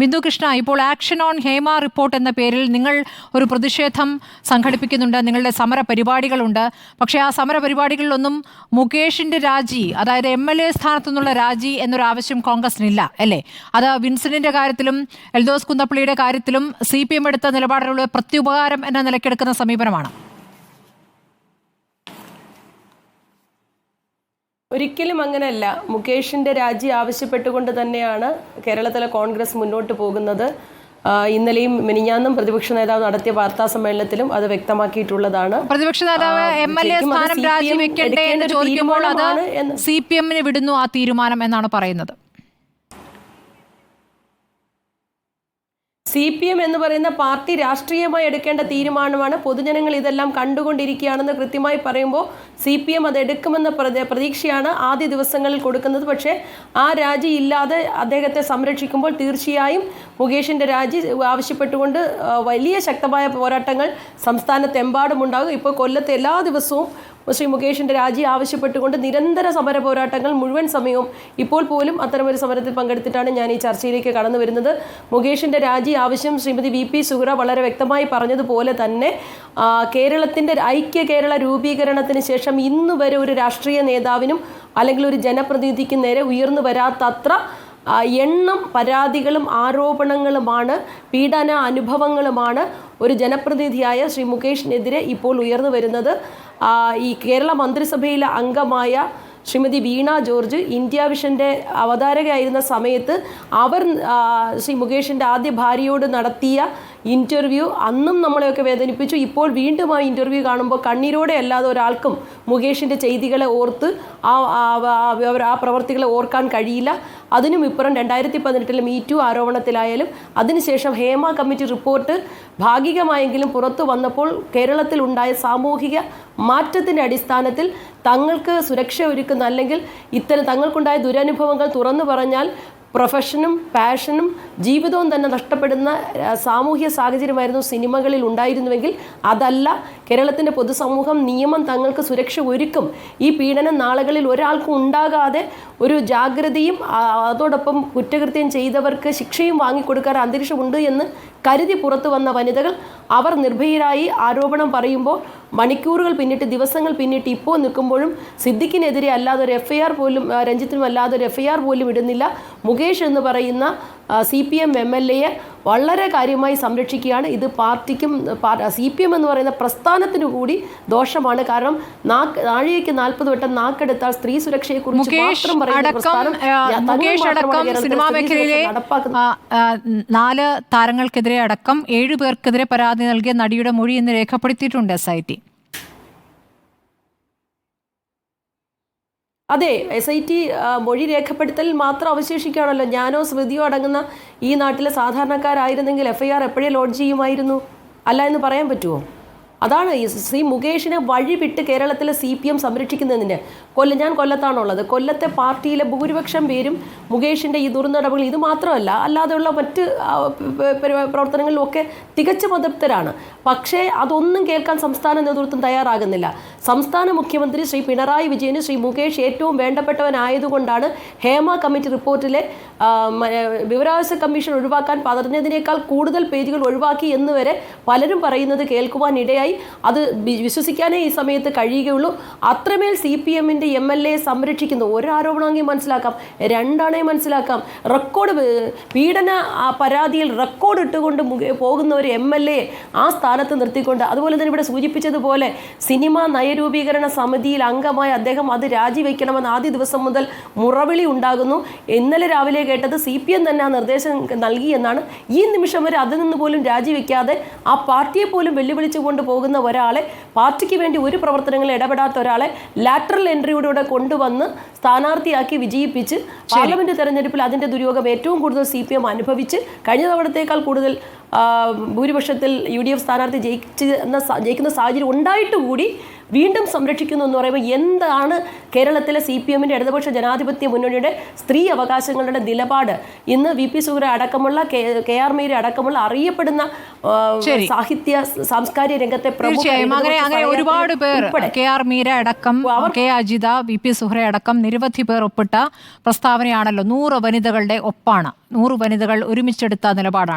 ബിന്ദു കൃഷ്ണ ഇപ്പോൾ action on Hema report എന്ന പേരിൽ നിങ്ങൾ ഒരു പ്രതിഷേധം സംഘടിപ്പിക്കുന്നുണ്ട് നിങ്ങളുടെ സമര പരിപാടികളുണ്ട് പക്ഷേ ആ സമര പരിപാടികളിലൊന്നും മുകേഷിന്റെ രാജി അതായത് എം എൽ എ സ്ഥാനത്തു നിന്നുള്ള രാജി എന്നൊരു ആവശ്യം കോൺഗ്രസിനില്ല അല്ലേ? അത് വിൻസെന്റിന്റെ കാര്യത്തിലും എൽദോസ് കുന്നപ്പള്ളിയുടെ കാര്യത്തിലും സി പി എം എടുത്ത നിലപാടിലുള്ള പ്രത്യുപകാരം എന്ന നിലയ്ക്കെടുക്കുന്ന സമീപനമാണ്. ഒരിക്കലും അങ്ങനെയല്ല. മുകേഷിന്റെ രാജി ആവശ്യപ്പെട്ടുകൊണ്ട് തന്നെയാണ് കേരളത്തിലെ കോൺഗ്രസ് മുന്നോട്ട് പോകുന്നത്. ഇന്നലെയും മിനിഞ്ഞാന്നും പ്രതിപക്ഷ നേതാവ് നടത്തിയ വാർത്താ സമ്മേളനത്തിലും അത് വ്യക്തമാക്കിയിട്ടുള്ളതാണ്. പ്രതിപക്ഷ നേതാവ് എം എൽ എ സ്ഥാനം രാജിവെക്കട്ടെ എന്ന് ചോദിക്കുമ്പോൾ അത് സി പി എമ്മിന് വിടുന്നു ആ തീരുമാനം എന്നാണ് പറയുന്നത്. സി പി എം എന്ന് പറയുന്ന പാർട്ടി രാഷ്ട്രീയമായി എടുക്കേണ്ട തീരുമാനമാണ്. പൊതുജനങ്ങൾ ഇതെല്ലാം കണ്ടുകൊണ്ടിരിക്കുകയാണെന്ന് കൃത്യമായി പറയുമ്പോൾ സി പി എം അത് എടുക്കുമെന്ന പ്രതീക്ഷയാണ് ആദ്യ ദിവസങ്ങളിൽ കൊടുക്കുന്നത്. പക്ഷേ ആ രാജി ഇല്ലാതെ അദ്ദേഹത്തെ സംരക്ഷിക്കുമ്പോൾ തീർച്ചയായും മുകേഷിന്റെ രാജി ആവശ്യപ്പെട്ടുകൊണ്ട് വലിയ ശക്തമായ പോരാട്ടങ്ങൾ സംസ്ഥാനത്തെമ്പാടും ഉണ്ടാകും ഇപ്പോൾ കൊല്ലത്തെ എല്ലാ ദിവസവും ശ്രീ മുകേഷിന്റെ രാജി ആവശ്യപ്പെട്ടുകൊണ്ട് നിരന്തര സമര പോരാട്ടങ്ങൾ മുഴുവൻ സമയവും ഇപ്പോൾ പോലും അത്തരമൊരു സമരത്തിൽ പങ്കെടുത്തിട്ടാണ് ഞാൻ ഈ ചർച്ചയിലേക്ക് കടന്നു വരുന്നത്. മുകേഷിന്റെ രാജി ആവശ്യം ശ്രീമതി വി പി സുഹറ വളരെ വ്യക്തമായി പറഞ്ഞതുപോലെ തന്നെ കേരളത്തിന്റെ ഐക്യ കേരള രൂപീകരണത്തിന് ശേഷം ഇന്നുവരെ ഒരു രാഷ്ട്രീയ നേതാവിനും അല്ലെങ്കിൽ ഒരു ജനപ്രതിനിധിക്കും നേരെ ഉയർന്നു വരാത്തത്ര എണ്ണം പരാതികളും ആരോപണങ്ങളുമാണ് പീഡന അനുഭവങ്ങളുമാണ് ഒരു ജനപ്രതിനിധിയായ ശ്രീ മുകേഷിനെതിരെ ഇപ്പോൾ ഉയർന്നു വരുന്നത്. ഈ കേരള മന്ത്രിസഭയിലെ അംഗമായ ശ്രീമതി വീണ ജോർജ് ഇന്ത്യ വിഷന്റെ അവതാരകയായിരുന്ന സമയത്ത് അവർ ശ്രീ മുകേഷിന്റെ ആദ്യ ഭാര്യയോട് നടത്തിയ ഇന്റർവ്യൂ അന്നും നമ്മളെയൊക്കെ വേദനിപ്പിച്ചു. ഇപ്പോൾ വീണ്ടും ആ ഇന്റർവ്യൂ കാണുമ്പോൾ കണ്ണീരോടെ അല്ലാതെ ഒരാൾക്കും മുകേഷിന്റെ ചെയ്തികളെ ഓർത്ത് ആ ആ- പ്രവർത്തികളെ ഓർക്കാൻ കഴിയില്ല. അതിനും ഇപ്പുറം രണ്ടായിരത്തി പതിനെട്ടിലെ മീറ്റു ആരോപണത്തിലായാലും അതിനുശേഷം ഹേമ കമ്മിറ്റി റിപ്പോർട്ട് ഭാഗികമായെങ്കിലും പുറത്തു വന്നപ്പോൾ കേരളത്തിൽ ഉണ്ടായ സാമൂഹിക മാറ്റത്തിന്റെ അടിസ്ഥാനത്തിൽ തങ്ങൾക്ക് സുരക്ഷ ഒരുക്കുന്ന അല്ലെങ്കിൽ ഇത്തരം തങ്ങൾക്കുണ്ടായ ദുരനുഭവങ്ങൾ തുറന്നു പറഞ്ഞാൽ പ്രൊഫഷനും പാഷനും ജീവിതവും തന്നെ നഷ്ടപ്പെടുന്ന സാമൂഹ്യ സാഹചര്യമായിരുന്നു സിനിമകളിൽ ഉണ്ടായിരുന്നുവെങ്കിൽ അതല്ല കേരളത്തിന്റെ പൊതുസമൂഹം നിയമം തങ്ങൾക്ക് സുരക്ഷ ഒരുക്കും. ഈ പീഡനം നാളുകളിൽ ഒരാൾക്കും ഉണ്ടാകാതെ ഒരു ജാഗ്രതയും അതോടൊപ്പം കുറ്റകൃത്യം ചെയ്തവർക്ക് ശിക്ഷയും വാങ്ങിക്കൊടുക്കാൻ അന്തരീക്ഷമുണ്ട് എന്ന് കരുതി പുറത്തു വന്ന വനിതകൾ അവർ നിർഭയരായി ആരോപണം പറയുമ്പോൾ മണിക്കൂറുകൾ പിന്നിട്ട് ദിവസങ്ങൾ പിന്നിട്ട് ഇപ്പോൾ നിൽക്കുമ്പോഴും സിദ്ദിഖിനെതിരെ അല്ലാതെ ഒരു എഫ് ഐ ആർ പോലും രഞ്ജിത്തിനും അല്ലാതെ ഒരു എഫ് ഐ ആർ പോലും ഇടുന്നില്ല. മുകേഷ് എന്ന് പറയുന്ന C P M M L എയെ വളരെ കാര്യമായി സംരക്ഷിക്കുകയാണ്. ഇത് പാർട്ടിക്കും സി പി എം എന്ന് പറയുന്ന പ്രസ്ഥാനത്തിനു കൂടി ദോഷമാണ്. കാരണം നാക്ക് നാഴികയ്ക്ക് നാൽപ്പത് വട്ടം നാക്കെടുത്താൽ സ്ത്രീ സുരക്ഷയെക്കുറിച്ച് മാത്രം പറയുന്ന നാല് താരങ്ങൾക്കെതിരെ അടക്കം ഏഴു പേർക്കെതിരെ പരാതി നൽകിയ നടിയുടെ മൊഴി എന്ന് രേഖപ്പെടുത്തിയിട്ടുണ്ട് എസ് ഐ ടി. അതെ എസ് ഐ ടി മൊഴി രേഖപ്പെടുത്തൽ മാത്രം അവശേഷിക്കുകയാണല്ലോ. ഞാനോ സ്മൃതിയോ അടങ്ങുന്ന ഈ നാട്ടിലെ സാധാരണക്കാരായിരുന്നെങ്കിൽ എഫ് ഐ ആർ എപ്പോഴേ ലോഡ്ജ് ചെയ്യുമായിരുന്നു? അല്ല എന്ന് പറയാൻ പറ്റുമോ? അതാണ് ശ്രീ മുകേഷിനെ വഴി വിട്ട് കേരളത്തിലെ സി പി എം സംരക്ഷിക്കുന്നതിന്. കൊല്ലം ഞാൻ കൊല്ലത്താണുള്ളത്. കൊല്ലത്തെ പാർട്ടിയിലെ ഭൂരിപക്ഷം പേരും മുകേഷിന്റെ ഈ ദുർനടപടികൾ ഇത് മാത്രമല്ല അല്ലാതെയുള്ള മറ്റ് പ്രവർത്തനങ്ങളിലും ഒക്കെ തികച്ചും മതപ്തരാണ് പക്ഷേ അതൊന്നും കേൾക്കാൻ സംസ്ഥാന നേതൃത്വം തയ്യാറാകുന്നില്ല. സംസ്ഥാന മുഖ്യമന്ത്രി ശ്രീ പിണറായി വിജയന് ശ്രീ മുകേഷ് ഏറ്റവും വേണ്ടപ്പെട്ടവനായതുകൊണ്ടാണ് ഹേമ കമ്മിറ്റി റിപ്പോർട്ടിലെ വിവരാവകാശ കമ്മീഷൻ ഒഴിവാക്കാൻ പറഞ്ഞതിനേക്കാൾ കൂടുതൽ പേജുകൾ ഒഴിവാക്കി എന്ന് വരെ പലരും പറയുന്നത് കേൾക്കുവാൻ ഇടയായി. അത് വിശ്വസിക്കാനേ ഈ സമയത്ത് കഴിയുകയുള്ളൂ. അത്രമേൽ സി പി എമ്മിന്റെ എം എൽ എ സംരക്ഷിക്കുന്നു. ഒരാരോപണമെങ്കിൽ മനസ്സിലാക്കാം. രണ്ടാണേ മനസ്സിലാക്കാം. റെക്കോർഡ് പീഡന പരാതിയിൽ റെക്കോർഡ് ഇട്ടുകൊണ്ട് പോകുന്ന ഒരു എം എൽ എ ആ സ്ഥാനത്ത് നിർത്തിക്കൊണ്ട് അതുപോലെ തന്നെ ഇവിടെ സൂചിപ്പിച്ചതുപോലെ സിനിമ നയരൂപീകരണ സമിതിയിൽ അംഗമായ അദ്ദേഹം അത് രാജിവെക്കണമെന്ന് ആദ്യ ദിവസം മുതൽ മുറവിളി ഉണ്ടാകുന്നു. ഇന്നലെ രാവിലെ കേട്ടത് സി പി എം തന്നെ ആ നിർദ്ദേശം നൽകി എന്നാണ്. ഈ നിമിഷം വരെ അതിൽ നിന്ന് പോലും രാജിവെക്കാതെ ആ പാർട്ടിയെ പോലും വെല്ലുവിളിച്ചുകൊണ്ട് പോകുന്ന ഒരാളെ പാർട്ടിക്ക് വേണ്ടി ഒരു പ്രവർത്തനങ്ങളിൽ ഇടപെടാത്ത ഒരാളെ ലാറ്ററൽ എൻട്രിയുടെ കൊണ്ടുവന്ന് സ്ഥാനാർത്ഥിയാക്കി വിജയിപ്പിച്ച് പാർലമെന്റ് തെരഞ്ഞെടുപ്പിൽ അതിന്റെ ദുര്യോഗം ഏറ്റവും കൂടുതൽ സി പി എം അനുഭവിച്ച് കഴിഞ്ഞ തവണത്തേക്കാൾ കൂടുതൽ ഭൂരിപക്ഷത്തിൽ യു ഡി എഫ് സ്ഥാനാർത്ഥി ജയിച്ച് എന്ന ജയിക്കുന്ന സാഹചര്യം ഉണ്ടായിട്ട് കൂടി വീണ്ടും സംരക്ഷിക്കുന്നു എന്ന് പറയുമ്പോൾ എന്താണ് കേരളത്തിലെ സി പി എമ്മിന്റെ ഇടതുപക്ഷ ജനാധിപത്യ മുന്നണിയുടെ സ്ത്രീ അവകാശങ്ങളുടെ നിലപാട്? ഇന്ന് വി പി സുഗ്ര അടക്കമുള്ള കെ ആർ മീര അടക്കമുള്ള അറിയപ്പെടുന്ന സാഹിത്യ സാംസ്കാരിക രംഗത്തെ അങ്ങനെ ഒരുപാട് പേർ കെ ആർ മീര അടക്കം K Ajitha V P Suhra അടക്കം നിരവധി പേർ ഒപ്പിട്ട പ്രസ്താവനയാണല്ലോ. നൂറ് വനിതകളുടെ ഒപ്പാണ്. നൂറ് വനിതകൾ ഒരുമിച്ചെടുത്ത നിലപാടാണ്.